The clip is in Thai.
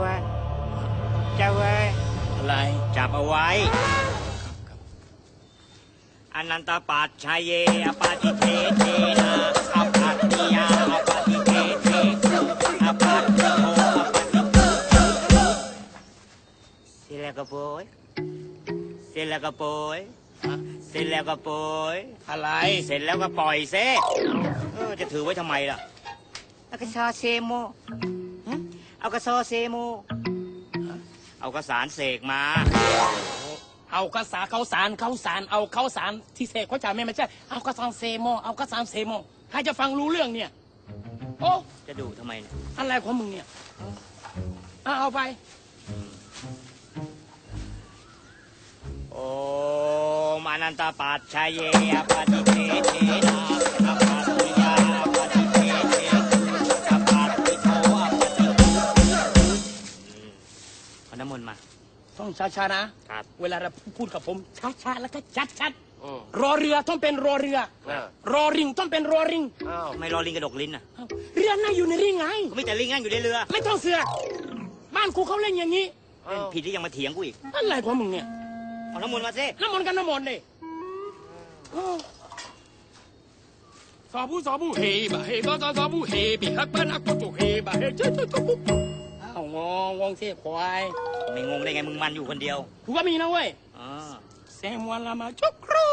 ไว้เจ้าเว้ยอะไร จับเอาไว้ อนันตปัจชัยเยอปาติเทเทนะอปัตติยาอปาติเทเทอปัตติโมอปาติเสร็จแล้วก็โปยเสร็จแล้วก็โปยเสร็จแล้วก็โปยอะไร เสร็จแล้วก็ปล่อยเซเออจะถือไว้ทำไมล่ะเอากระชอเซโมหึ เอากระซอเซโม เอากระสารเสกมา เอากระสาเขาสารเขาสารเอาเขาสารที่เสกเขาจ่ายไม่ไม่ใช่เอากระสานเซโมเอากระสานเซโมใครจะฟังรู้เรื่องเนี่ย โอ้จะดูทำไมเนี่ยอะไรของมึงเนี่ยเอาเอาไป โอมอนันตปัจชัยเยอปฏิเทเทนะ น้ำมนต์มาต้องช้าๆนะ ครับเวลาเราพูดกับผมช้าๆแล้วก็ชัดๆรอเรือต้องเป็นรอเรือรอริงต้องเป็นรอริงทำไมรอลิงกระดกลิ้นอะเอ้าเรือน่าอยู่ในริงไง ก็มีแต่ลิงนั่งอยู่ในเรือไม่ต้องเสือกบ้านกูเขาเล่นอย่างนี้ เล่นผิดที่ยังมาเถียงกูอีกอะไรของมึงเนี่ย เอาน้ำมนต์มาสิน้ำมนต์กันน้ำมนต์ดิโอ้สาบูสาบูเฮบะเฮบะสาสาบูเฮบิฮักบ้านอักตุเฮบะเฮเจ้าเจ้าเจ้าปุ๊บอ้าวงงงงเสียควายไม่งงได้ไงมึงมันอยู่คนเดียวกูก็มีนะเว้ยอ๋อเซมวันละมาชุกครู